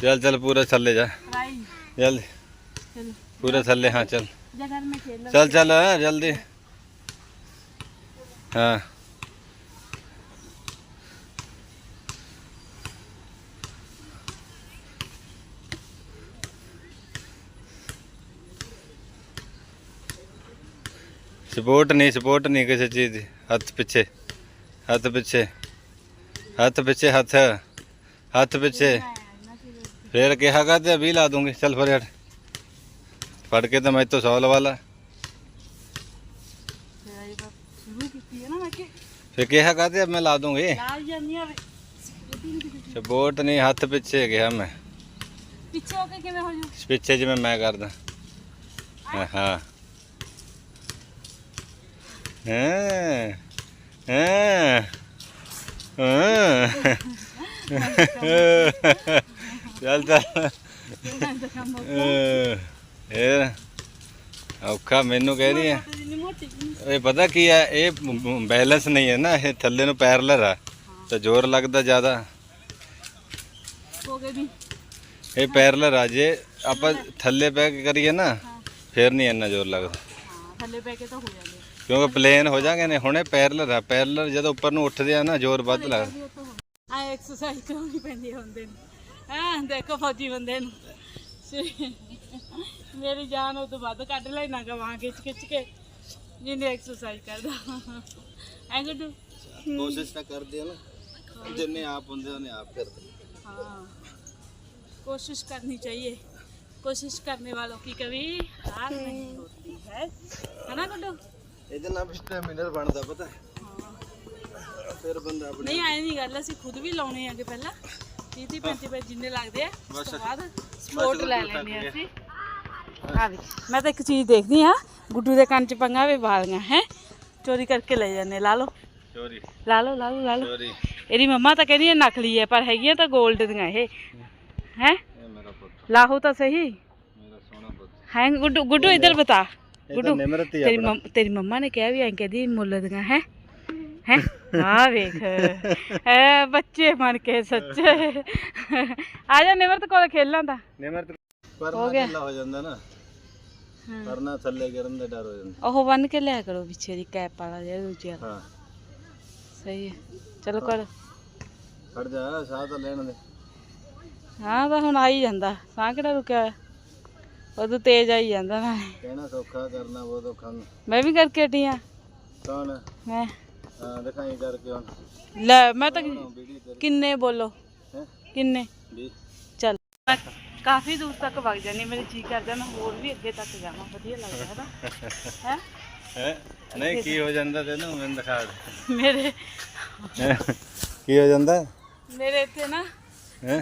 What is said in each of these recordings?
चल चल पूरा चल ले जा। जल्दी पूरा चल। ले हाँ चल। चल चल हाँ, जल्दी। हाँ। सपोर्ट नहीं सपोर्ट नहीं किसी चीज़। हथ पीछे हथ पीछे हथ पीछे हथ। ਹੱਥ ਪਿੱਛੇ। ਫੇਰ ਕਿਹਾ ਕਰ ਤੇ 20 ਲਾ ਦੂੰਗੀ। ਚੱਲ ਫਰੇ ਹਟ। ਫੜ ਕੇ ਤਾਂ ਮੈਂ ਤੋਂ 100 ਲਵਾ ਲਾ। ਕਿਹਾ ਕਰ ਤੇ ਮੈਂ ਲਾ ਦੂੰਗੀ। ਸਪੋਰਟ ਨਹੀਂ ਹੱਥ ਪਿੱਛੇ ਗਿਆ ਮੈਂ। ਪਿੱਛੇ ਹੋ ਕੇ ਮੈਂ ਕਰਦਾ। ਹਾਂ? ਹਾਂ? ਹਾਂ? ਚੱਲ ਚੱਲ। ਇਹ ਔਖਾ ਮੈਨੂੰ ਕਹਿ ਰਹੀ ਹੈ। ਇਹ ਪਤਾ ਕੀ ਹੈ, ਇਹ ਬੈਲੈਂਸ ਨਹੀਂ ਹੈ ਨਾ, ਇਹ ਥੱਲੇ ਨੂੰ ਪੈਰਲਰ ਆ, ਤਾਂ ਜ਼ੋਰ ਲੱਗਦਾ ਜ਼ਿਆਦਾ। ਇਹ ਪੈਰਲਰ ਆ, ਜੇ ਆਪਾਂ ਥੱਲੇ ਪੈ ਕੇ ਕਰੀਏ ਨਾ, ਫਿਰ ਨਹੀਂ ਇੰਨਾ ਜ਼ੋਰ ਲੱਗਦਾ। ਥੱਲੇ ਪੈ ਕੇ ਤਾਂ ਹੋ ਜਾਂਦੇ ਕਿਉਂਕਿ ਪਲੇਨ ਹੋ ਜਾਗੇ ਨੇ, ਹੁਣੇ ਪੈਰਲਰ ਆ, ਪੈਰਲਰ ਜਦੋਂ ਉੱਪਰ ਨੂੰ ਉੱਠਦੇ ਆ ਨਾ, ਜ਼ੋਰ ਵੱਧ ਲੱਗਦਾ। ਆ ਐਕਸਰਸਾਈਜ਼ ਕਰਾਉਣੀ ਪੈਂਦੀ ਹੈ ਬੰਦੇ ਨੂੰ ਹਾਂ ਦੇਖੋ ਫੌਜੀ ਬੰਦੇ ਨੂੰ ਮੇਰੀ ਜਾਨ ਉਹ ਤੋਂ ਵੱਧ ਕੱਢ ਲੈਣਾ ਗਵਾਂ ਖਿੱਚ ਖਿੱਚ ਕੇ ਜਿੰਨੇ ਐਕਸਰਸਾਈਜ਼ ਕਰਦਾ ਐ ਗੁੱਡੂ ਕੋਸ਼ਿਸ਼ ਤਾਂ ਕਰਦੇ ਆ ਨਾ ਜਿੰਨੇ ਆਪ ਹੁੰਦੇ ਉਹਨੇ ਆਪ ਕਰਦੇ हाँ कोशिश करनी चाहिए कोशिश करने वालों की कभी हार नहीं होती है है ना गुड्डू ਇਹਦੇ ਨਾਲ ਵੀ ਸਟੈਮਿਨਰ ਬਣਦਾ ਪਤਾ ਹਾਂ ਫਿਰ ਬੰਦਾ ਆਪਣੀ ਨਹੀਂ ਆਏ ਨਹੀਂ ਗੱਲ ਅਸੀਂ ਖੁਦ ਵੀ ਲਾਉਣੇ ਆਗੇ ਪਹਿਲਾਂ। 30 30 35 ਰੁਪਏ ਜਿੰਨੇ ਲੱਗਦੇ ਆ ਉਸ ਤੋਂ ਬਾਅਦ ਸਪੋਰਟ ਲੈ ਲੈਂਦੇ ਆ ਅਸੀਂ। ਆ ਵੀ ਮੈਂ ਤਾਂ ਇੱਕ ਚੀਜ਼ ਦੇਖਦੀ ਆ ਗੁੱਡੂ ਦੇ ਕੰਨ ਚ ਪੰਗਾ ਵੀ ਵਾਲੀਆਂ ਹੈ। ਚੋਰੀ ਕਰਕੇ ਲੈ ਜਾਂਦੇ ਲਾ ਲਓ। ਚੋਰੀ। ਲਾ ਲਓ ਲਾ ਲਓ ਲਾ ਲਓ। ਚੋਰੀ। ਇਹਦੀ ਮੰਮਾ ਤਾਂ ਕਹਿੰਦੀ ਇਹ ਨਕਲੀ ਹੈ ਪਰ ਹੈਗੀਆਂ ਤਾਂ 골ਡ ਦੀਆਂ ਇਹ। ਹੈ? ਇਹ ਮੇਰਾ ਪੁੱਤ। ਲਾਹੋ ਤਾਂ ਸਹੀ। ਮੇਰਾ ਸੋਹਣਾ ਪੁੱਤ। ਹੈ ਗੁੱਡੂ ਗੁੱਡੂ ਇੱਧਰ ਬਤਾ। ਇਹ ਗੁੱਡੂ ਤਾਂ ਨਿਮਰਤ ਹੀ ਤੇਰੀ ਆਪਣਾ। ਮੰਮ- ਤੇਰੀ ਮੰਮਾ ਨੇ ਕਿਹਾ ਵੀ ਐਂ ਕਹਦੀ ਮੁੱਲ ਦੀਆਂ ਹੈ। ਹੈ? ਆ ਵੇਖ। ਐ ਬੱਚੇ ਬਣ ਕੇ ਸੱਚੇ। ਆ ਜਾ ਨਿਮਰਤ ਕੋਲ ਖੇਲਾਂ ਦਾ। ਨਿਮਰਤ ਪਰ ਹੋ ਗਿਆ। ਹੋ ਜਾਂਦਾ ਨਾ। ਹਾਂ। ਪਰਨਾ ਥੱਲੇ ਗਿਰਨ ਦਾ ਡਰ ਹੋ ਜਾਂਦਾ। ਉਹ ਬੰਨ ਕੇ ਲਿਆ ਕਰੋ ਪਿੱਛੇ ਦੀ ਕੈਪ ਵਾਲਾ ਜਿਹੜਾ ਦੂਜੇ ਵਾਲਾ ਹਾਂ। ਸਹੀ ਹੈ। ਚਲੋ ਕਰ। ਖੜ ਜਾ ਸਾਹ ਤਾਂ ਲੈਣ ਦੇ। ਹਾਂ ਤਾਂ ਹੁਣ ਆ ਹੀ ਜਾਂਦਾ। ਸਾਹ ਕਿਹੜਾ ਰੁਕਿਆ ਹੋਇਆ? ਉਦੋਂ ਤੇਜ਼ ਆਈ ਜਾਂਦਾ ਨਾ ਕਹਿਣਾ ਸੌਖਾ ਕਰਨਾ ਬਹੁਤ ਔਖਾ। ਮੈਂ ਵੀ ਕਰਕੇ ਹਟੀ ਆ। ਕੌਣ? ਮੈਂ। ਹਾਂ ਦਿਖਾਈ ਕਰਕੇ ਹੁਣ। ਲੈ ਮੈਂ ਤਾਂ ਕਿੰਨੇ ਬੋਲੋ? ਹੈ? ਕਿੰਨੇ? ਵੀ ਚੱਲ। ਮੈਂ ਕਾਫੀ ਦੂਰ ਤੱਕ ਵਗ ਜਾਨੀ ਮੇਰੇ ਜੀ ਕਰਦਾ ਮੈਂ ਹੋਰ ਵੀ ਅੱਗੇ ਤੱਕ ਜਾਵਾਂ ਵਧੀਆ ਲੱਗਦਾ ਹੈ ਨਾ। ਹੈ? ਨਹੀਂ ਕੀ ਹੋ ਜਾਂਦਾ ਤੈਨੂੰ? ਮੈਨੂੰ ਦਿਖਾ ਦੇ। ਮੇਰੇ? ਕੀ ਹੋ ਜਾਂਦਾ? ਮੇਰੇ ਇੱਥੇ ਨਾ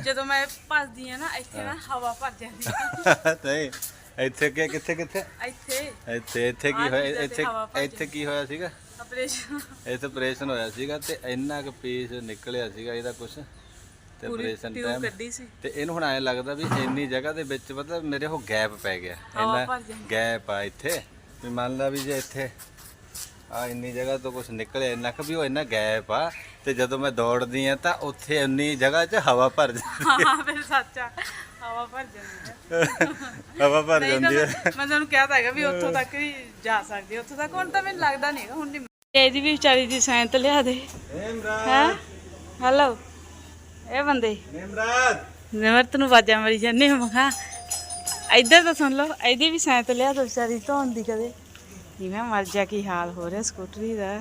ਜਦੋਂ ਮੈਂ ਭੱਜਦੀ ਆ ਨਾ ਇੱਥੇ ਨਾ ਹਵਾ ਭਰ ਜਾਂਦੀ। ਆ ਨਹੀਂ ਇੱਥੇ ਕਿੱਥੇ ਕਿੱਥੇ? ਇੱਥੇ। ਇੱਥੇ ਇੱਥੇ ਕੀ ਹੋਇਆ? ਤੇ ਇੱਥੇ ਇੱਥੇ ਕੀ ਹੋਇਆ ਸੀਗਾ? ਆਪਰੇਸ਼ਨ ਇੱਥੇ ਆਪਰੇਸ਼ਨ ਹੋਇਆ ਸੀਗਾ ਤੇ ਇੰਨਾ ਕੁ ਪੀਸ ਨਿਕਲਿਆ ਸੀਗਾ ਇਹਦਾ ਕੁਝ ਤੇ ਪੂਰੀ ਆਪਰੇਸ਼ਨ ਟਿਊਬ ਟਾਈਮ ਕੱਢੀ ਸੀ। ਤੇ ਇਹਨੂੰ ਹੁਣ ਐਂ ਲੱਗਦਾ ਵੀ ਇੰਨੀ ਜਗ੍ਹਾ ਦੇ ਵਿੱਚ ਮਤਲਬ ਮੇਰੇ ਉਹ ਗੈਪ ਪੈ ਗਿਆ। ਹਵਾ ਇੰਨਾ ਭਰ ਜਾਂਦੀ। ਗੈਪ ਆ ਇੱਥੇ। ਵੀ ਮੰਨ ਲਾ ਵੀ ਜੇ ਇੱਥੇ ਆ ਇੰਨੀ ਜਗ੍ਹਾ ਤੋਂ ਕੁਝ ਨਿਕਲਿਆ ਇੰਨਾ ਕੁ ਵੀ ਉਹ ਇੰਨਾ ਗੈਪ ਆ ਤੇ ਜਦੋਂ ਮੈਂ ਦੌੜਦੀ ਆ ਤਾਂ ਉੱਥੇ ਇੰਨੀ ਜਗ੍ਹਾ 'ਚ ਹਵਾ ਭਰ ਜਾਂਦੀ ਹਾਂ। ਫਿਰ ਸੱਚਾ ਹਵਾ ਭਰ ਜਾਂਦੀ ਹੈ। ਹਵਾ ਭਰ ਨਹੀਂ ਜਾਂਦੀ ਹੈ। ਮੈਂ ਮੈਂ ਤੁਹਾਨੂੰ ਕਿਹਾ ਤਾਂ ਹੈਗਾ ਵੀ ਉੱਥੋਂ ਤੱਕ ਵੀ ਜਾ ਸਕਦੀ ਹੈ। ਉੱਥੋਂ ਤੱਕ ਹੁਣ ਤਾਂ ਮੈਨੂੰ ਲੱਗਦਾ ਨਹੀਂ ਹੈਗਾ ਹੁਣ ਨਹੀਂ ਇਹਦੀ ਵੀ ਵਿਚਾਰੀ ਦੀ ਸੈਂਤ ਲਿਆ ਦੇ। ਹੈ? ਹੈਲੋ ਇਹ ਬੰਦੇ। ਨਿਮਰਾਤ ਨਿਮਰਤ ਨੂੰ ਵਾਜਾਂ ਮਾਰੀ ਜਾਂਦੇ ਹਾਂ ਮਖਾ ਇੱਧਰ ਤਾਂ ਸੁਣ ਲਓ ਇਹਦੀ ਵੀ ਸਾਈਤ ਲਿਆ ਦੋ ਵਿਚਾਰੀ ਧੋਣ ਦੀ ਕਦੇ। ਜਿਵੇਂ ਮਰ ਜਾ ਕੀ ਹਾਲ ਹੋ ਰਿਹਾ ਸਕੂਟਰੀ ਦਾ?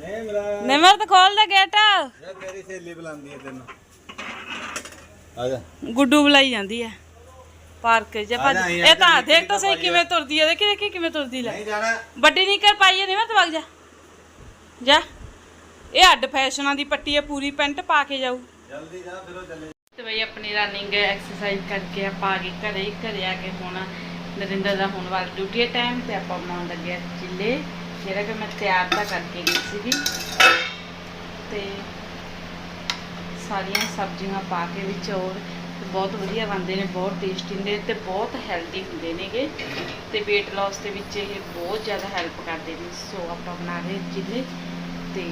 ਨਿਮਰਾਤ ਨਿਮਰਤ ਖੋਲ ਦਾ ਗੇਟ। ਯਾਰ ਤੇਰੀ ਸਹੇਲੀ ਬੁਲਾਉਂਦੀ ਹੈ ਤੈਨੂੰ। ਆ ਜਾ। ਗੁੱਡੂ ਬੁਲਾਈ ਜਾਂਦੀ ਹੈ ਪਾਰਕ 'ਚ। ਭੱਜ ਜਾ, ਇਹ ਤਾਂ ਦੇਖ ਤਾਂ ਸਹੀ ਕਿਵੇਂ ਤੁਰਦੀ ਹੈ ਦੇਖੀ ਦੇਖੀ ਕਿਵੇਂ ਤੁਰਦੀ ਲੈ। ਨਹੀਂ ਜਾਣਾ। ਵੱਡੀ ਨਹੀਂ ਕਰ ਪਾਈ ਹੈ ਨਿਮਰਤ ਵਗ ਜਾ। ਜਾ। ਇਹ ਅੱਡ ਫੈਸ਼ਨਾਂ ਦੀ ਪੱਟੀ ਹੈ ਪੂਰੀ ਪੈਂਟ ਪਾ ਕੇ ਜਾਊ। ਜਲਦੀ ਜਾ ਫਿਰ ਉਹ ਚੱਲੇ। ਤੇ ਬਈ ਆਪਣੀ ਰਨਿੰਗ ਐਕਸਰਸਾਈਜ਼ ਕਰਕੇ ਆਪਾਂ ਆ ਗਏ ਘਰੇ ਘਰੇ ਆ ਕੇ ਹੁਣ ਨਰਿੰਦਰ ਦਾ ਹੋਣ ਵਾਲਾ ਡਿਊਟੀ ਟਾਈਮ ਤੇ ਆਪਾਂ ਬਣਾਉਣ ਲੱਗੇ ਆ ਚਿੱਲੇ। ਜਿਹੜਾ ਕਿ ਮੈਂ ਤਿਆਰ ਤਾਂ ਕਰਕੇ ਗਈ ਸੀਗੀ। ਤੇ ਸਾਰੀਆਂ ਸਬਜ਼ੀਆਂ ਪਾ ਕੇ ਵਿੱਚ ਔਰ ਤੇ ਬਹੁਤ ਵਧੀਆ ਬਣਦੇ ਨੇ, ਬਹੁਤ ਟੇਸਟੀ ਹੁੰਦੇ ਨੇ ਤੇ ਬਹੁਤ ਹੈਲਦੀ ਹੁੰਦੇ ਨੇਗੇ ਤੇ weight loss ਦੇ ਵਿੱਚ ਇਹ ਬਹੁਤ ਜ਼ਿਆਦਾ ਹੈਲਪ ਕਰਦੇ ਨੇ ਸੋ ਆਪਾਂ ਬਣਾ ਰਹੇ ਚਿੱਲੇ ਤੇ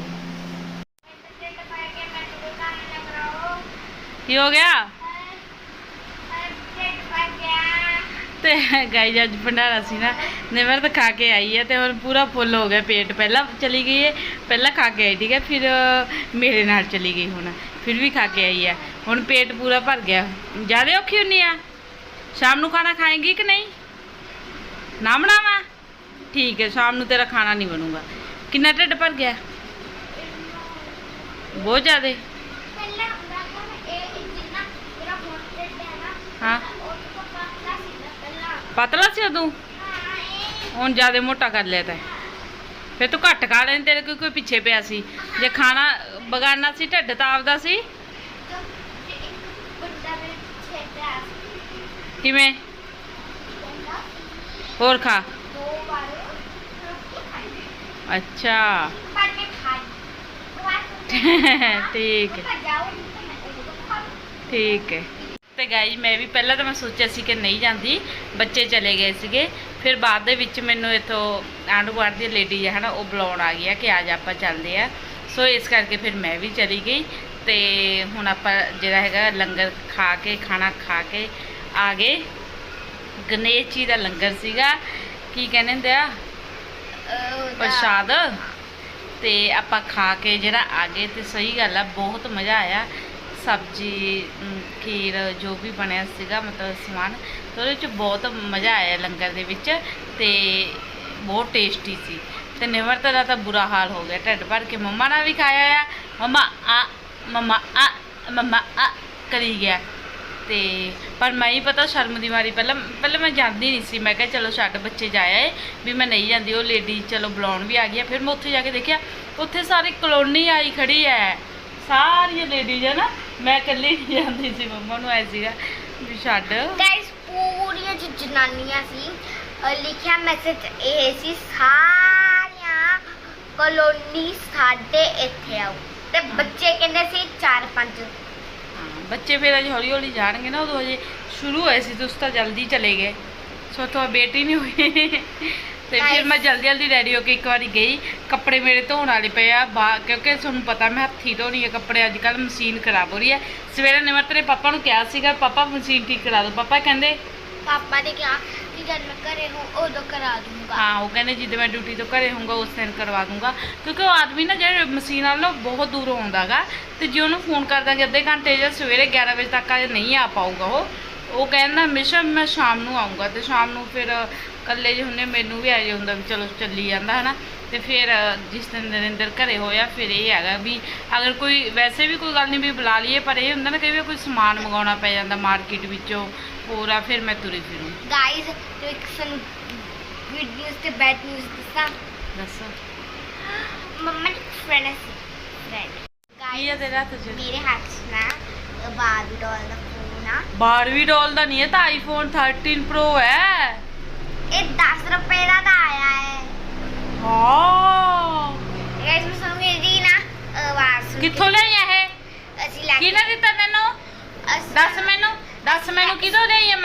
ਕੀ ਹੋ ਗਿਆ? ਤੇ ਗਾਈ ਅੱਜ ਭੰਡਾਰਾ ਸੀ ਨਾ ਨਿਮਰ ਤਾਂ ਖਾ ਕੇ ਆਈ ਹੈ ਤੇ ਹੁਣ ਪੂਰਾ ਫੁੱਲ ਹੋ ਗਿਆ ਪੇਟ, ਪਹਿਲਾਂ ਚਲੀ ਗਈ ਹੈ, ਪਹਿਲਾਂ ਖਾ ਕੇ ਆਈ, ਠੀਕ ਹੈ, ਫਿਰ ਮੇਰੇ ਨਾਲ ਚਲੀ ਗਈ ਹੁਣ, ਫਿਰ ਵੀ ਖਾ ਕੇ ਆਈ ਹੈ। ਹੁਣ ਪੇਟ ਪੂਰਾ ਭਰ ਗਿਆ। ਜ਼ਿਆਦਾ ਔਖੀ ਹੁੰਨੀ ਆ। ਸ਼ਾਮ ਨੂੰ ਖਾਣਾ ਖਾਏਂਗੀ ਕਿ ਨਹੀਂ? ਨਾ ਬਣਾਵਾ? ਠੀਕ ਹੈ, ਸ਼ਾਮ ਨੂੰ ਤੇਰਾ ਖਾਣਾ ਨਹੀਂ ਬਣੂਗਾ। ਕਿੰਨਾ ਢਿੱਡ ਭਰ ਗਿਆ? ਬਹੁਤ ਜ਼ਿਆਦੇ। ਹਾਂ। ਪਤਲਾ ਸੀ ਉਦੋਂ? ਹੁਣ ਜ਼ਿਆਦਾ ਮੋਟਾ ਕਰ ਲਿਆ ਤੈਂ। ਫਿਰ ਤੂੰ ਘੱਟ ਖਾ ਲੈਣ ਤੇਰੇ ਕੋਈ ਕੋਈ ਪਿੱਛੇ ਪਿਆ ਸੀ। ਜੇ ਖਾਣਾ ਬਗਾਨਾ ਸੀ, ਢਿੱਡ ਤਾਂ ਆਪਦਾ ਸੀ। ਕਿਵੇਂ? ਹੋਰ ਖਾ। ਅੱਛਾ। ਠੀਕ ਠੀਕ ਹੈ। ਤੇ ਗਾਈ ਮੈਂ ਵੀ ਪਹਿਲਾਂ ਤਾਂ ਮੈਂ ਸੋਚਿਆ ਸੀ ਕਿ ਨਹੀਂ ਜਾਂਦੀ। ਬੱਚੇ ਚਲੇ ਗਏ ਸੀਗੇ। ਫਿਰ ਬਾਅਦ ਦੇ ਵਿੱਚ ਮੈਨੂੰ ਇਥੋਂ ਆਂਢ ਗੁਆਂਢ ਦੀ ਲੇਡੀ ਹੈ ਹਨਾ, ਉਹ ਬੁਲਾਉਣ ਆ ਗਈ ਆ ਕਿ ਅੱਜ ਆਪਾਂ ਚੱਲਦੇ ਆ। ਸੋ ਇਸ ਕਰਕੇ ਫਿਰ ਮੈਂ ਵੀ ਚਲੀ ਗਈ। ਤੇ ਹੁਣ ਆਪਾਂ ਜਿਹੜਾ ਹੈਗਾ ਲੰਗਰ ਖਾ ਕੇ, ਖਾਣਾ ਖਾ ਕੇ ਆ ਗਏ ਗਣੇਸ਼ ਜੀ ਦਾ ਲੰਗਰ ਸੀਗਾ ਕੀ ਕਹਿੰਦੇ ਹੁੰਦੇ ਆ? ਪ੍ਰਸ਼ਾਦ। ਤੇ ਆਪਾਂ ਖਾ ਕੇ ਜਿਹੜਾ ਆ ਗਏ ਤੇ ਸਹੀ ਗੱਲ ਆ ਬਹੁਤ ਮਜ਼ਾ ਆਇਆ। ਸਬਜੀ ਖੀਰ ਜੋ ਵੀ ਬਣਿਆ ਸੀਗਾ ਮਤਲਬ ਸਮਾਨ ਤੇ ਉਹਦੇ ਵਿੱਚ ਬਹੁਤ ਮਜ਼ਾ ਆਇਆ ਲੰਗਰ ਦੇ ਵਿੱਚ ਤੇ ਬਹੁਤ ਟੇਸਟੀ ਸੀ। ਤੇ ਨਿਮਰਤ ਦਾ ਤਾਂ ਬੁਰਾ ਹਾਲ ਹੋ ਗਿਆ। ਢਿੱਡ ਭਰ ਕੇ ਮੰਮਾ ਨਾਲ ਵੀ ਖਾਇਆ ਆ। ਮੰਮਾ ਆ ਮੰਮਾ ਆ ਮੰਮਾ ਆ ਕਰੀ ਗਿਆ। ਤੇ ਪਰ ਮੈਂ ਹੀ ਪਤਾ ਸ਼ਰਮ ਦੀ ਮਾਰੀ। ਪਹਿਲਾਂ ਪਹਿਲਾਂ ਮੈਂ ਜਾਂਦੀ ਨਹੀਂ ਸੀ। ਮੈਂ ਕਿਹਾ ਚਲੋ ਛੱਡ ਬੱਚੇ ਜਾਇਆ ਵੀ ਮੈਂ ਨਹੀਂ ਜਾਂਦੀ। ਉਹ ਲੇਡੀ ਚਲੋ ਬੁਲਾਉਣ ਵੀ ਆ ਗਈ ਫਿਰ ਮੈਂ ਉੱਥੇ ਜਾ ਕੇ ਦੇਖਿਆ, ਉੱਥੇ ਸਾਰੀ ਕਲੋਨੀ ਆਈ ਖੜੀ ਹੈ ਸਾਰੀਆਂ ਲੇਡੀਜ਼ ਹੈ ਨਾ। ਮੈਂ ਇਕੱਲੀ ਨਹੀਂ ਜਾਂਦੀ ਸੀ। ਮੰਮਾ ਨੂੰ ਐ ਸੀਗਾ ਵੀ ਛੱਡ। ਗਾਇਸ ਪੂਰੀਆਂ ਜੋ ਜਨਾਨੀਆਂ ਸੀ। ਅਹ ਲਿਖਿਆ ਮੈਸੇਜ ਇਹ ਸੀ, ਸਾਰੀਆਂ ਕਲੋਨੀ ਸਾਡੇ ਇੱਥੇ ਆਓ। ਤੇ ਬੱਚੇ ਕਹਿੰਦੇ ਸੀ 4-5 ਬੱਚੇ ਫਿਰ ਅਜੇ ਹੌਲੀ ਹੌਲੀ ਜਾਣਗੇ ਨਾ ਉਦੋਂ ਹਜੇ ਸ਼ੁਰੂ ਹੋਏ ਸੀ ਤੁਸੀਂ ਤਾਂ ਜਲਦੀ ਚਲੇ ਗਏ। ਸੋ ਤੋਂ ਬੇਟੀ ਨਹੀਂ ਹੋਈ। ਤੇ ਫਿਰ ਮੈਂ ਜਲਦੀ ਜਲਦੀ ਰੈਡੀ ਹੋ ਕੇ ਇੱਕ ਵਾਰੀ ਗਈ। ਕੱਪੜੇ ਮੇਰੇ ਧੋਣ ਵਾਲੇ ਪਏ ਆ ਬਾ ਕਿਉਂਕਿ ਤੁਹਾਨੂੰ ਪਤਾ ਮੈਂ ਹੱਥੀ ਧੋਣੀ ਹੈ ਕੱਪੜੇ ਅੱਜ ਕੱਲ ਮਸ਼ੀਨ ਖਰਾਬ ਹੋ ਰਹੀ ਹੈ ਸਵੇਰੇ ਨਿਮਰ ਤੇਰੇ ਪਾਪਾ ਨੂੰ ਕਿਹਾ ਸੀਗਾ ਪਾਪਾ ਮਸ਼ੀਨ ਠੀਕ ਕਰਾ ਦਿਓ ਪਾਪਾ ਕਹਿੰਦੇ ਪਾਪਾ ਨੇ ਕਿਹਾ ਕਿ ਜਦ ਮੈਂ ਘਰੇ ਹੂੰ ਉਦੋਂ ਕਰਾ ਦੂੰਗਾ। ਹਾਂ, ਉਹ ਕਹਿੰਦੇ ਜਿੱਦ ਮੈਂ ਡਿਊਟੀ ਤੋਂ ਘਰੇ ਹੋਊਂਗਾ, ਉਸ ਦਿਨ ਕਰਵਾ ਦੂੰਗਾ। ਕਿਉਂਕਿ ਉਹ ਆਦਮੀ ਨਾ ਜਿਹੜੇ ਮਸ਼ੀਨ ਵਾਲਾ ਨਾ ਬਹੁਤ ਦੂਰੋਂ ਆਉਂਦਾਗਾ, ਤੇ ਜੇ ਉਹਨੂੰ ਫੋਨ ਕਰ ਦਾਂਗੇ ਅੱਧੇ ਘੰਟੇ ਜਾਂ ਸਵੇਰੇ 11 ਵਜੇ ਤੱਕ ਆ ਨਹੀਂ ਆ ਪਾਊਗਾ ਉਹ ਉਹ ਕਹਿੰਦਾ ਹਮੇਸ਼ਾ ਮੈਂ ਸ਼ਾਮ ਨੂੰ ਆਉਂਗਾ ਤੇ ਸ਼ਾਮ ਨੂੰ ਫਿਰ ਇਕੱਲੇ ਜਿਹੇ ਹੁੰਨੇ ਮੈਨੂੰ ਵੀ ਆਏ ਹੁੰਦਾ ਵੀ ਚਲੋ ਚੱਲੀ ਜਾਂਦਾ, ਹਨਾ। ਤੇ ਫਿਰ ਜਿਸ ਦਿਨ ਨਰਿੰਦਰ ਘਰੇ ਹੋਇਆ, ਫਿਰ ਇਹ ਹੈਗਾ ਵੀ ਅਗਰ ਕੋਈ, ਵੈਸੇ ਵੀ ਕੋਈ ਗੱਲ ਨਹੀਂ ਵੀ ਬੁਲਾ ਲਈਏ, ਪਰ ਇਹ ਹੁੰਦਾ ਨਾ ਕਈ ਵਾਰ ਕੋਈ ਸਮਾਨ ਮੰਗਾਉਣਾ ਪੈ ਜਾਂਦਾ ਮਾਰਕੀਟ ਵਿੱਚੋਂ ਹੋਰ ਆ ਫਿਰ ਮੈਂ ਤੁਰੀ ਫਿਰੂ ਗਾਇਸ ਤੇ ਇੱਕ ਸਨ ਗੁੱਡ ਨਿਊਜ਼ ਤੇ ਬੈਡ ਨਿਊਜ਼ ਦੱਸਾਂ ਦੱਸੋ ਮੰਮਾ ਦੀ ਫਰੈਂਡ ਸੀ ਫਰੈਂਡ ਕੀ ਆ ਤੇਰੇ 'ਚ ਮੇਰੇ ਹੱਥ 'ਚ ਨਾ ਬਾਰਬੀ ਡਾਲ ਦਾ ਫੋਨ ਆ ਬਾਰਵੀਂ ਡੋਲ ਦਾ ਨਹੀਂ ਹੈ ਤਾਂ ਆਈਫੋਨ 13 ਪ੍ਰੋ ਹੈ ਇਹ 10 ਰੁਪਏ ਦਾ ਤਾਂ ਆਇਆ ਹੈ ਹਾਂ ਗਾਇਸ ਮੈਂ ਸੁਣੂਗੀ ਇਹਦੀ ਨਾ ਆਵਾਜ਼ ਸੁਣ ਕੇ। ਕਿੱਥੋਂ ਲਈ ਇਹ ਅਸੀਂ ਲੈ ਕਿਹਨੇ ਦਿੱਤਾ ਤੈਨੂੰ ਦੱਸ ਮੈਨੂੰ ਦੱਸ ਮੈਨੂੰ ਕਿਦੋਂ ਲਈ ਹੈ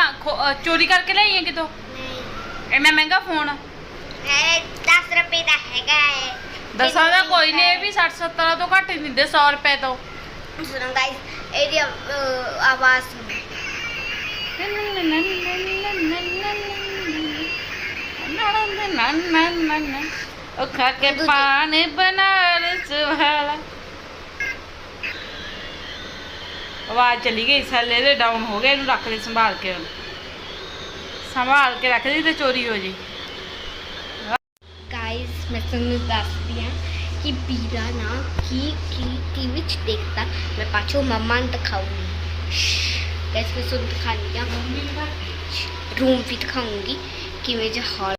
ਚੋਰੀ ਕਰਕੇ ਲਈ ਹੈ ਕਿਤੋਂ? ਨਹੀਂ। ਇੰਨਾ ਮਹਿੰਗਾ ਫੋਨ ਇਹ 10 ਰੁਪਏ ਦਾ ਹੈਗਾ ਹੈ ਦੱਸਾਂ ਦਾ ਕੋਈ ਨਹੀਂ ਇਹ ਵੀ 60 70 ਤੋਂ ਘੱਟ ਹੀ ਦਿੰਦੇ 100 ਰੁਪਏ ਤੋਂ। ਸੁਣੋ ਗਾਇਸ ਇਹਦੀ ਅਹ, ਆਵਾਜ਼ ਸੁਣੋ। ਉਹ ਖਾ ਕੇ ਪਾਣੀ ਬਨਾਰਸ ਵਾਲਾ ਆਵਾਜ਼ ਚਲੀ ਗਈ ਸਾਲੇ ਦੇ ਡਾਊਨ ਹੋ ਗਿਆ ਇਹਨੂੰ ਰੱਖ ਦੇ ਸੰਭਾਲ ਕੇ ਹੁਣ ਸੰਭਾਲ ਕੇ ਰੱਖ ਦੇ ਤੇ ਚੋਰੀ ਹੋ ਜੇ। ਗਾਇਸ ਮੈਂ ਤੁਹਾਨੂੰ ਦੱਸਦੀ ਹਾਂ ਕਿ ਵੀਰਾ ਨਾ ਕੀ ਕੀ ਕੀ ਵਿੱਚ ਦੇਖਦਾ। ਮੈਂ ਪਾਛੋ ਮੰਮਾ ਨੂੰ ਦਿਖਾਉਂਗੀ। ਗਾਇਸ ਮੈਂ ਤੁਹਾਨੂੰ ਦਿਖਾਉਂਦੀ ਹਾਂ। ਰੂਮ ਵੀ ਦਿਖਾਉਂਗੀ ਕਿਵੇਂ ਜਿਹਾ ਹਾਲ।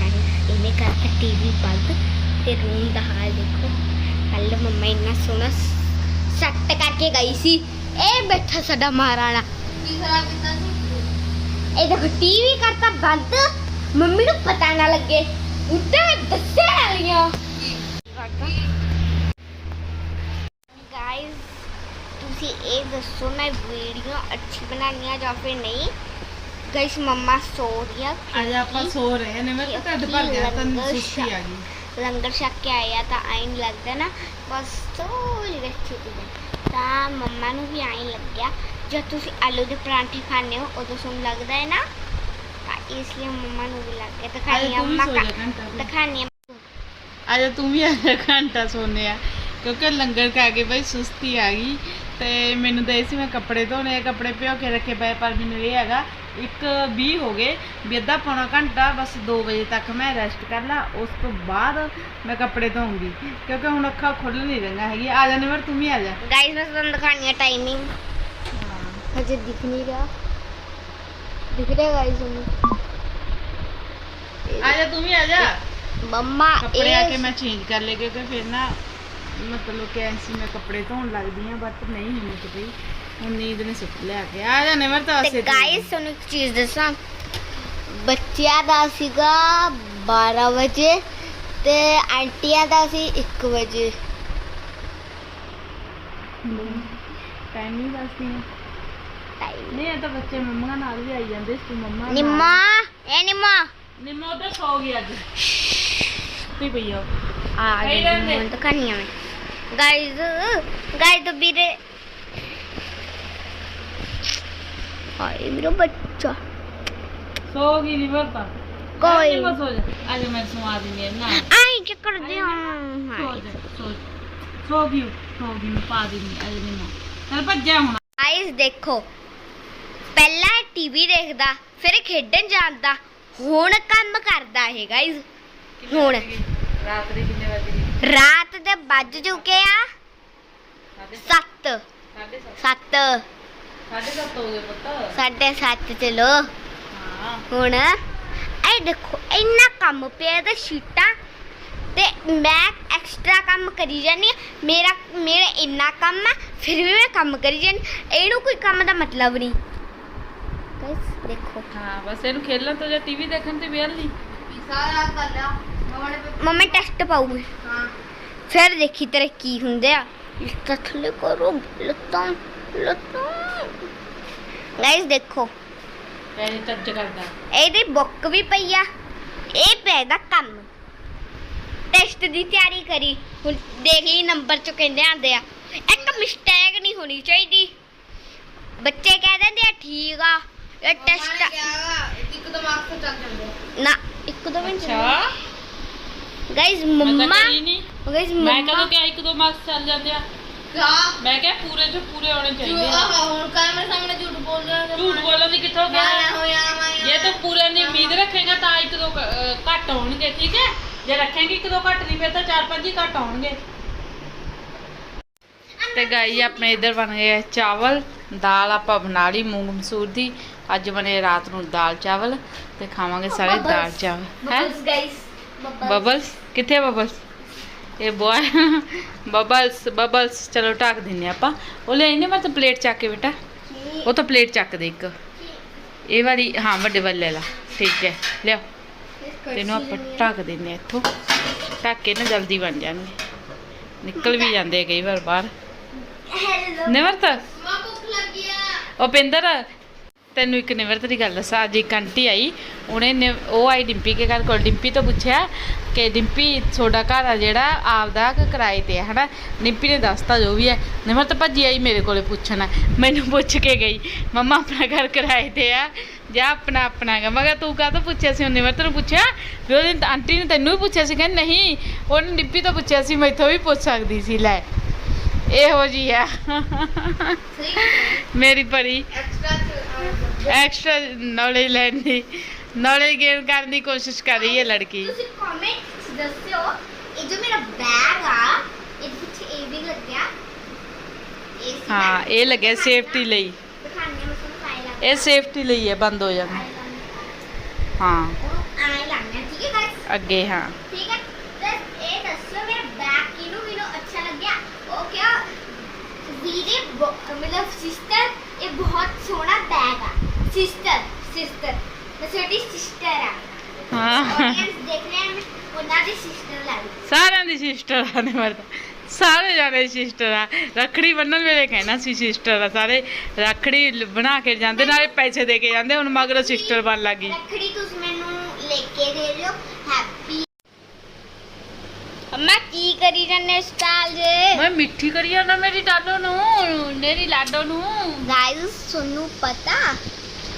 ਗਾਇਸ ਇਹਨੇ ਕਰਤਾ ਟੀਵੀ ਬੰਦ ਤੇ ਰੂਮ ਦਾ ਹਾਲ ਦੇਖੋ। ਕੱਲ ਮੰਮਾ ਇੰਨਾ ਸੋਹਣਾ ਸੈੱਟ ਕਰਕੇ ਗਈ ਸੀ। ਇਹ ਬੈਠਾ ਸਾਡਾ ਮਹਾਰਾਣਾ। ਕੀ ਖਰਾਬ ਕੀਤਾ ਸੀ ਇਹ ਦੇਖੋ ਟੀਵੀ ਕਰਤਾ ਬੰਦ। ਮੰਮੀ ਨੂੰ ਪਤਾ ਨਾ ਲੱਗੇ। ਉੱਤੇ ਦੱਸੇ ਵਾਲੀਆਂ। ਗਾਇਸ ਤੁਸੀਂ ਇਹ ਦੱਸੋ ਮੈਂ ਵੀਡੀਓ ਅੱਛੀ ਬਣਾਉਣੀ ਆ ਜਾਂ ਫਿਰ ਨਹੀਂ? ਗਾਇਸ ਮੰਮਾ ਸੋ ਰਹੀ ਆ। ਅੱਜ ਆਪਾਂ ਸੋ ਰਹੇ ਨੇ ਮੈਂ ਤਾਂ ਢਿੱਡ ਭਰ ਗਿਆ ਤਾਂ ਸੁਸਤੀ ਆ? ਗਈ। ਲੰਗਰ ਛਕ ਕੇ ਆਏ ਆ ਤਾਂ ਆਈ ਨਹੀਂ ਲੱਗਦਾ ਨਾ ਬਸ ਥੋੜੀ ਜਿਹੀ ਛੁੱਟੀ ਹੈ ਤਾਂ ਮੰਮਾ ਨੂੰ ਵੀ ਆਈ ਲੱਗਿਆ ਜਦ ਤੁਸੀਂ ਆਲੂ ਦੇ ਪਰਾਂਠੇ ਖਾਣੇ ਹੋ ਉਦੋਂ ਤੁਹਾਨੂੰ ਲੱਗਦਾ ਹੈ ਨਾ ਤਾਂ ਇਸ ਲਈ ਮੰਮਾ ਨੂੰ ਵੀ ਲੱਗ ਗਿਆ ਦਿਖਾਣੀ ਤੂੰ ਵੀ ਮੰਮਾ ਸੋ ਕਾ ਜਾ ਘੰਟਾ ਕੁ। ਦਿਖਾਣੀ ਅੱਜ ਤੂੰ ਵੀ ਆਜਾ ਘੰਟਾ ਸੋਨੇ ਆ ਕਿਉਂਕਿ ਲੰਗਰ ਖਾ ਕੇ ਬਈ ਸੁਸਤੀ ਆ ਗਈ ਤੇ ਮੈਨੂੰ ਤਾਂ ਇਹ ਸੀ ਮੈਂ ਕੱਪੜੇ ਧੋਣੇ ਆ ਕੱਪੜੇ ਭਿਓ ਕੇ ਰੱਖੇ ਪਏ ਪਰ ਮੈਨੂੰ ਇਹ ਹੈਗਾ ਇੱਕ 20 ਹੋ ਗਏ ਵੀ ਅੱਧਾ ਪੌਣਾ ਘੰਟਾ ਬਸ 2 ਵਜੇ ਤੱਕ ਮੈਂ ਰੈਸਟ ਕਰ ਲਾ ਉਸ ਤੋਂ ਬਾਅਦ ਮੈਂ ਕੱਪੜੇ ਧੋਉਂਗੀ ਕਿਉਂਕਿ ਹੁਣ ਅੱਖਾਂ ਖੁੱਲ ਨਹੀਂ ਰਹੀਆਂ ਹੈਗੀ ਆ ਜਾ ਨਿਮਰ ਤੂੰ ਵੀ ਆ ਜਾ। ਗਾਇਸ ਮੈਂ ਤੁਹਾਨੂੰ ਦਿਖਾਣੀ ਹੈ ਟਾਈਮਿੰਗ ਹਜੇ ਦਿਖ ਨਹੀਂ ਰਿਹਾ। ਦਿਖ ਰਿਹਾ ਗਾਇਸ ਤੁਹਾਨੂੰ ਆ ਜਾ ਤੂੰ ਵੀ ਆ ਜਾ। ਮੰਮਾ ਕੱਪੜੇ ਆ ਕੇ ਮੈਂ ਚੇਂਜ ਕਰ ਲਏ ਕਿਉਂਕਿ ਫਿਰ ਨਾ ਮਤਲਬ ਕਿ ਐਸੀ ਮੈਂ ਕੱਪੜੇ ਧੋਣ ਲੱਗਦੀ ਆ ਬਟ ਨਹੀਂ ਹਿੰਮਤ ਪਈ ਹੁਣ ਨੀਂਦ ਨੇ ਸੁੱਟ ਲਿਆ ਕੇ। ਆ ਜਾ ਨਿਮਰ ਤਾਂ ਤੇ ਆਸੇ ਗਾਇਸ ਤੁਹਾਨੂੰ ਇੱਕ ਚੀਜ਼ ਦੱਸਾਂ। ਬੱਚਿਆਂ ਦਾ ਸੀਗਾ 12 ਵਜੇ ਤੇ ਆਂਟੀਆਂ ਦਾ ਸੀ 1 ਵਜੇ। ਟਾਈਮ ਨਹੀਂ ਦੱਸਦੀ ਟਾਈਮ ਨਹੀਂ ਇਹ ਤਾਂ ਬੱਚੇ ਮੰਮਾ ਨਾਲ ਵੀ ਆਈ ਜਾਂਦੇ ਸੀ ਮੰਮਾ ਨਿੰਮਾ ਇਹ ਨਿੰਮਾ। ਨਿੰਮਾ ਉਹਦਾ ਸੌ ਗਈ ਅੱਜ। ਤੇ ਪਈਓ ਆ। ਗਈ। ਮੈਂ ਤਾਂ ਕਰਨੀ ਆ ਗਾਇਸ ਗਾਇਸ ਵੀਰੇ ਹਾਏ ਮੇਰਾ ਬੱਚਾ। ਸੌ ਗਈ ਲਿਵਰ ਤਾਂ ਕੋਈ ਨਿੰਮਾ ਸੌ ਜਾ। ਅੱਜ ਮੈਂ ਸਵਾ ਦਿੰਦੀ ਆ ਨਾ। ਆਈ ਕੀ ਕਰਦੇ ਹਾਂ ਸੌ ਸੌ ਗਈ ਸੌ ਗਈ ਪਾ ਦਿੰਦੀ ਅੱਜ ਨਿੰਮਾ ਚੱਲ ਭੱਜਿਆ ਹੁਣ। ਗਾਇਸ ਦੇਖੋ। ਪਹਿਲਾਂ ਟੀਵੀ ਦੇਖਦਾ ਫਿਰ ਖੇਡਣ ਜਾਂਦਾ। ਹੁਣ ਕੰਮ ਕਰਦਾ ਹੈ ਗਾਇਸ ਹੁਣ। ਰਾਤ ਦੇ ਕਿੰਨੇ ਵਜੇ ਗਏ? ਰਾਤ ਦੇ ਵੱਜ ਚੁੱਕੇ ਆ 7 ਸਾਢੇ 7 ਸਾਢੇ ਸੱਤ ਹੋ ਗਏ ਪੁੱਤ। ਸਾਢੇ 7 ਚਲੋ। ਹਾਂ। ਹੁਣ ਇਹ ਦੇਖੋ ਇੰਨਾ ਕੰਮ ਪਿਆ ਤੇ ਸ਼ੀਟਾਂ ਤੇ ਮੈਂ ਐਕਸਟਰਾ ਕੰਮ ਕਰੀ ਜਾਨੀ। ਮੇਰਾ ਮੇਰਾ ਇੰਨਾ ਕੰਮ ਆ ਫਿਰ ਵੀ ਮੈਂ ਕੰਮ ਕਰੀ ਜਾਨੀ ਇਹਨੂੰ ਕੋਈ ਕੰਮ ਦਾ ਮਤਲਬ ਨਹੀਂ। ਗਾਇਸ ਦੇਖੋ। ਹਾਂ ਬਸ ਇਹਨੂੰ ਖੇਲਣ ਤੋਂ ਜਾਂ ਟੀਵੀ ਦੇਖਣ ਤੇ ਵਿਹਲ ਨਹੀਂ ਮੰਮੀ ਟੈਸਟ ਪਾਉਗੀ ਹਾਂ। ਫਿਰ ਦੇਖੀ ਤੇਰੇ ਕੀ ਹੁੰਦੇ ਆ। ਇਸ ਤਾਂ ਥੱਲੇ ਕਰੋ ਲੱਤਾਂ। ਗਾਇਸ ਦੇਖੋ। ਐਨੀ ਟੱਚ ਕਰਦਾ। ਇਹਦੀ ਬੁੱਕ ਵੀ ਪਈ ਆ। ਇਹ ਪਿਆ ਇਹਦਾ ਕੰਮ। ਟੈਸਟ ਦੀ ਤਿਆਰੀ ਕਰੀ। ਹੁਣ ਦੇਖ ਲਈ ਨੰਬਰ ਚ ਕਹਿੰਦੇ ਆਂਦੇ ਆ। ਇੱਕ ਮਿਸਟੇਕ ਨਹੀਂ ਹੋਣੀ ਚਾਹੀਦੀ। ਬੱਚੇ ਕਹਿ ਦਿੰਦੇ ਆ ਠੀਕ ਆ। ਇਹ ਟੈਸਟ ਇੱਕ ਦਿਮਾਗ ਤੋਂ ਚੱਲ ਜਾਂਦੇ ਨਾ ਇੱਕ ਦੋ ਮਿੰਟ ਅੱਛਾ। ਗਾਇਸ ਮੰਮਾ ਗਾਇਸ ਮੈਂ ਕਦੋਂ ਕਿਹਾ ਇੱਕ ਦੋ ਮਾਰਕਸ ਚੱਲ ਜਾਂਦੇ ਆ? ਕਿਆ ਮੈਂ ਕਿਹਾ ਪੂਰੇ ਚ ਪੂਰੇ ਹੋਣੇ ਜੋ ਚਾਹੀਦੇ ਆ। ਆਹ ਹੁਣ ਕੈਮਰੇ ਸਾਹਮਣੇ ਝੂਠ ਬੋਲ ਰਿਹਾ ਹੈ ਝੂਠ ਬੋਲਣ ਦੀ ਕਿੱਥੋਂ ਮੈਂ ਗਿਆ ਹੋਇਆ ਮੈਂ ਜੇ ਤੂੰ ਪੂਰੇ ਦੀ ਉਮੀਦ ਰੱਖੇਗਾ ਤਾਂ ਇੱਕ ਦੋ ਅਹ ਘੱਟ ਹੋਣਗੇ ਠੀਕ ਹੈ? ਜੇ ਰੱਖੇਂਗੀ ਇੱਕ ਦੋ ਘੱਟ ਨਹੀਂ ਫਿਰ ਤਾਂ ਚਾਰ ਪੰਜ ਹੀ ਘੱਟ ਹੋਣਗੇ। ਤੇ ਗਾਈ ਆਪਣੇ ਇਧਰ ਬਣ ਗਏ ਆ ਚਾਵਲ। ਦਾਲ ਆਪਾਂ ਬਣਾ ਲਈ ਮੂੰਗ ਮਸੂਰ ਦੀ। ਅੱਜ ਬਣੇ ਰਾਤ ਨੂੰ ਦਾਲ ਚਾਵਲ ਤੇ ਖਾਵਾਂਗੇ ਸਾਰੇ ਦਾਲ ਚਾਵਲ। ਹੈ? ਗਾਇਸ ਬਬਲਸ ਕਿੱਥੇ ਬਬਲਸ ਇਹ ਬੋਏ ਬਬਲਸ ਬਬਲਸ ਚਲੋ ਢੱਕ ਦਿੰਨੇ ਆਪਾਂ। ਉਹ ਲੈ ਇਹਨੇ ਮੈਂ ਤਾਂ ਪਲੇਟ ਚੱਕ ਕੇ ਬੇਟਾ? ਉਹ ਤਾਂ ਪਲੇਟ ਚੱਕ ਦੇ ਇੱਕ। ਇਹ ਵਾਲੀ ਹਾਂ ਵੱਡੇ ਵਾਲੀ ਲੈ ਲਾ। ਠੀਕ ਹੈ ਲਿਓ ਤੈਨੂੰ ਆਪਾਂ ਢੱਕ ਦਿੰਨੇ ਇੱਥੋਂ। ਢੱਕ ਕੇ ਨਾ ਜਲਦੀ ਬਣ ਜਾਣਗੇ। ਨਿਕਲ ਵੀ ਜਾਂਦੇ ਕਈ ਵਾਰ ਬਾਹਰ। ਨਿਵਰਤ ਮਾਂ ਭੁੱਖ ਲੱਗੀ ਆ। ਉਹ ਪਿੰਦਰ ਤੈਨੂੰ ਇੱਕ ਨਿਵਰਤ ਦੀ ਗੱਲ ਦੱਸਾਂ ਅੱਜ ਇੱਕ ਆਂਟੀ ਆਈ ਉਹਨੇ ਨਿ- ਉਹ ਆਈ ਡਿੰਪੀ ਕੇ ਘਰ ਕੋਲ ਡਿੰਪੀ ਤੋਂ ਪੁੱਛਿਆ ਕਿ ਡਿੰਪੀ ਤੁਹਾਡਾ ਘਰ ਆ ਜਿਹੜਾ ਆਪਦਾ ਕਿ ਕਿਰਾਏ ਤੇ ਹੈ ਹਨਾ? ਡਿੰਪੀ ਨੇ ਦੱਸਤਾ ਜੋ ਵੀ ਹੈ ਨਿਵਰਤ ਭੱਜੀ ਆਈ ਮੇਰੇ ਕੋਲੇ ਪੁੱਛਣਾ ਮੈਨੂੰ ਪੁੱਛ ਕੇ ਗਈ ਮੰਮਾ ਆਪਣਾ ਘਰ ਕਿਰਾਏ ਤੇ ਆ ਜਾਂ ਆਪਣਾ ਆਪਣਾ ਹੈਗਾ ਮੈਂ ਕਿਹਾ ਤੂੰ ਕਾਹ ਤੋਂ ਪੁੱਛਿਆ ਸੀ? ਉਹ ਨਿਵਰਤ ਨੂੰ ਪੁੱਛਿਆ ਵੀ ਉਹਦੀ ਆਂਟੀ ਨੇ ਤੈਨੂੰ ਵੀ ਪੁੱਛਿਆ ਸੀ ਕਹਿੰਦੀ ਨਹੀਂ ਉਹਨੇ ਡਿੰਪੀ ਤੋਂ ਪੁੱਛਿਆ ਸੀ ਮੈਥੋਂ ਵੀ ਪੁੱਛ ਸਕਦੀ ਸੀ ਲੈ। ਇਹੋ ਜੀ ਆ। ਮੇਰੀ ਪਰੀ ਐਕਸਟਰਾ ਐਕਸਟਰਾ ਨੌਲੇਜ ਲੈਣ ਦੀ ਨੌਲੇਜ ਗੇਨ ਕਰਨ ਦੀ ਕੋਸ਼ਿਸ਼ ਕਰ ਰਹੀ ਹੈ ਲੜਕੀ ਤੁਸੀਂ ਕਮੈਂਟ ਦੱਸਿਓ ਇਹ ਜੋ ਮੇਰਾ ਬੈਗ ਆ ਇਹ ਪਿੱਛੇ ਇਹ ਵੀ ਲੱਗਿਆ ਇਹ ਸੀ ਹਾਂ ਇਹ ਲੱਗਿਆ ਸੇਫਟੀ ਲਈ। ਦਿਖਾਣੀ ਮੈਂ ਤੁਹਾਨੂੰ ਪਾਈ ਲਾ ਇਹ ਸੇਫਟੀ ਲਈ ਹੈ ਬੰਦ ਹੋ ਜਾਣਾ ਹਾਂ ਉਹ ਆਏ ਲਾਣਾ ਠੀਕ ਹੈ ਗਾਇਸ ਅੱਗੇ ਹਾਂ। ਠੀਕ ਹੈ ਤੇ ਇਹ ਦੱਸੋ ਮੇਰਾ ਬੈਗ ਕਿਹਨੂੰ ਕਿਹਨੂੰ ਅੱਛਾ ਲੱਗਿਆ ਉਹ ਕਿਆ ਵੀਰੇ ਬ- ਮਤਲਬ ਸਿਸਟਰ ਇਹ ਬਹੁਤ ਸੋਹਣਾ ਬੈਗ ਸਿਸਟਰ ਸਿਸਟਰ ਮੈਂ ਛੋਟੀ ਸਿਸਟਰ ਆ ਹਾਂ ਆਡੀਅנס ਦੇਖ ਰਹੇ ਹਨ ਉਹਨਾਂ ਦੀ ਸਿਸਟਰ ਲੱਗਦੀ ਸਾਰਿਆਂ ਦੀ ਸਿਸਟਰ ਆ ਨੇ ਮਰਦਾ ਸਾਰੇ ਜਾਣੇ ਸਿਸਟਰ ਆ ਰੱਖੜੀ ਬੰਨਣ ਵੇਲੇ ਕਹਿਣਾ ਸੀ ਸਿਸਟਰ ਆ ਸਾਰੇ ਰੱਖੜੀ ਲ- ਬਣਾ ਕੇ ਜਾਂਦੇ ਨਾਲੇ ਪੈਸੇ ਦੇ ਕੇ ਜਾਂਦੇ ਹੁਣ ਮਗਰੋਂ ਸਿਸਟਰ ਬਣ ਲੱਗੀ ਰੱਖੜੀ ਤੁਸੀਂ ਮੈਨੂੰ ਲੈ ਕੇ ਦੇ ਦਿਓ ਹੈਪੀ ਅੰਮਾ ਕੀ ਕਰੀ ਜਾਂਦੇ ਸਟਾਲ ਜੇ ਮੈਂ ਮਿੱਠੀ ਕਰੀ ਜਾਂਦਾ ਮੇਰੀ ਡਾਡੋ ਨੂੰ ਮੇਰੀ ਲਾਡੋ ਨੂੰ ਗਾਇਸ ਤੁਹਾਨੂੰ ਪਤਾ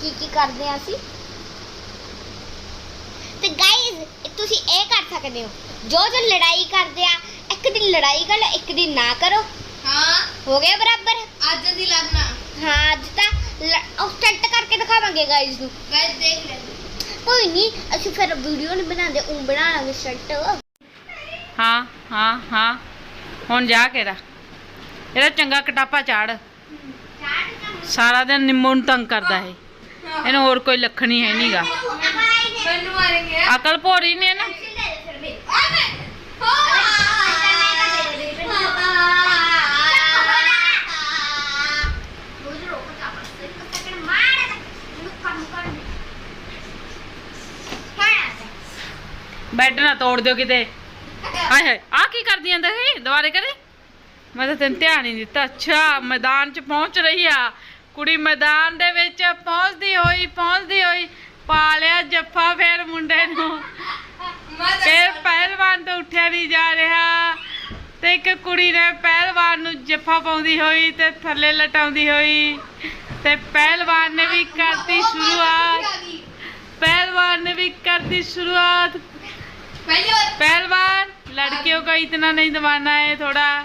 ਕੀ ਕੀ ਕਰਦੇ ਆ ਅਸੀਂ? ਤੇ ਗਾਇਜ਼ ਤੁਸੀਂ ਇਹ ਕਰ ਸਕਦੇ ਹੋ ਜੋ ਜੋ ਲੜਾਈ ਕਰਦੇ ਆ ਇੱਕ ਦਿਨ ਲੜਾਈ ਕਰ ਇੱਕ ਦਿਨ ਨਾ ਕਰੋ। ਹਾਂ। ਹੋ ਗਿਆ ਬਰਾਬਰ? ਅੱਜ ਦੀ ਲੜਨਾ। ਹਾਂ ਅੱਜ ਤਾਂ ਉਸ ਟੈਂਟ ਕਰਕੇ ਦਿਖਾਵਾਂਗੇ ਗਾਇਜ਼ ਨੂੰ। ਗਾਇਜ਼ ਦੇਖ ਲੈ। ਕੋਈ ਨਹੀਂ ਅਸੀਂ ਫਿਰ ਵੀਡੀਓ ਨਹੀਂ ਬਣਾਉਂਦੇ ਉਹ ਬਣਾ ਲਾਂਗੇ ਸ਼ਰਟ ਹਾਂ ਹਾਂ ਹਾਂ। ਹੁਣ ਜਾ ਕੇ ਦਾ ਇਹਦਾ ਚੰਗਾ ਕਟਾਪਾ ਚਾੜ। ਸਾਰਾ ਦਿਨ ਨਿੰਮੋ ਨੂੰ ਤੰਗ ਕਰਦਾ ਹੈ ਇਹਨੂੰ ਹੋਰ ਕੋਈ ਲੱਖਣ ਹੀ ਹੈ। ਨਹੀਂਗਾ ਅਕਲ ਭੋਰੀ ਨੇ ਨਾ। ਬੈੱਡ ਨਾ ਤੋੜ ਦਿਓ ਕਿਤੇ। ਹਾਏ ਹਾਏ ਆ ਕੀ ਕਰਦੀ ਜਾਂਦਾ ਹੈ ਦੁਬਾਰੇ ਕਰੇ। ਮੈਂ ਤਾਂ ਤੈਨੂੰ ਧਿਆਨ ਹੀ ਨਹੀਂ ਦਿੱਤਾ। ਅੱਛਾ ਮੈਦਾਨ 'ਚ ਪਹੁੰਚ ਰਹੀ ਆ। ਕੁੜੀ ਮੈਦਾਨ ਦੇ ਵਿੱਚ ਪਹੁੰਚਦੀ ਹੋਈ ਪਹੁੰਚਦੀ ਹੋਈ ਪਾ ਲਿਆ ਜੱਫਾ ਫੇਰ ਮੁੰਡੇ ਨੂੰ। ਫੇਰ ਪਹਿਲਵਾਨ ਤੋਂ ਉੱਠਿਆ ਨਹੀਂ ਜਾ ਰਿਹਾ। ਤੇ ਇੱਕ ਕੁੜੀ ਨੇ ਪਹਿਲਵਾਨ ਨੂੰ ਜੱਫਾ ਪਾਉਂਦੀ ਹੋਈ ਤੇ ਥੱਲੇ ਲਟਾਉਂਦੀ ਹੋਈ। ਤੇ ਪਹਿਲਵਾਨ ਨੇ ਵੀ ਕਰਤੀ ਸ਼ੁਰੂਆਤ। ਪਹਿਲਵਾਨ ਨੇ ਵੀ ਕਰਤੀ ਸ਼ੁਰੂਆਤ। ਪਹਿਲਵਾਨ पहलवान लड़कियों ਇਤਨਾ ਨਹੀਂ ਦਵਾਨਾ दबाना ਥੋੜਾ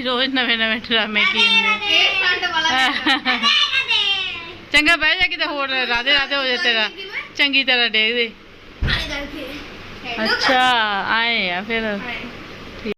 ਇਹਨਾਂ ਰੋਜ਼ ਨਵੇਂ ਨਵੇਂ ਡਰਾਮੇ ਕੀ ਇਹ ਵਾਲਾ ਚੰਗਾ ਬਹਿ ਜਾ ਕਿਤੇ ਹੋਰ ਰਾਦੇ ਰਾਦੇ ਹੋ ਜਾ ਤੇਰਾ। ਚੰਗੀ ਤਰ੍ਹਾਂ ਡੇਗ ਦੇ ਅੱਛਾ ਆਏ ਆ ਫਿਰ।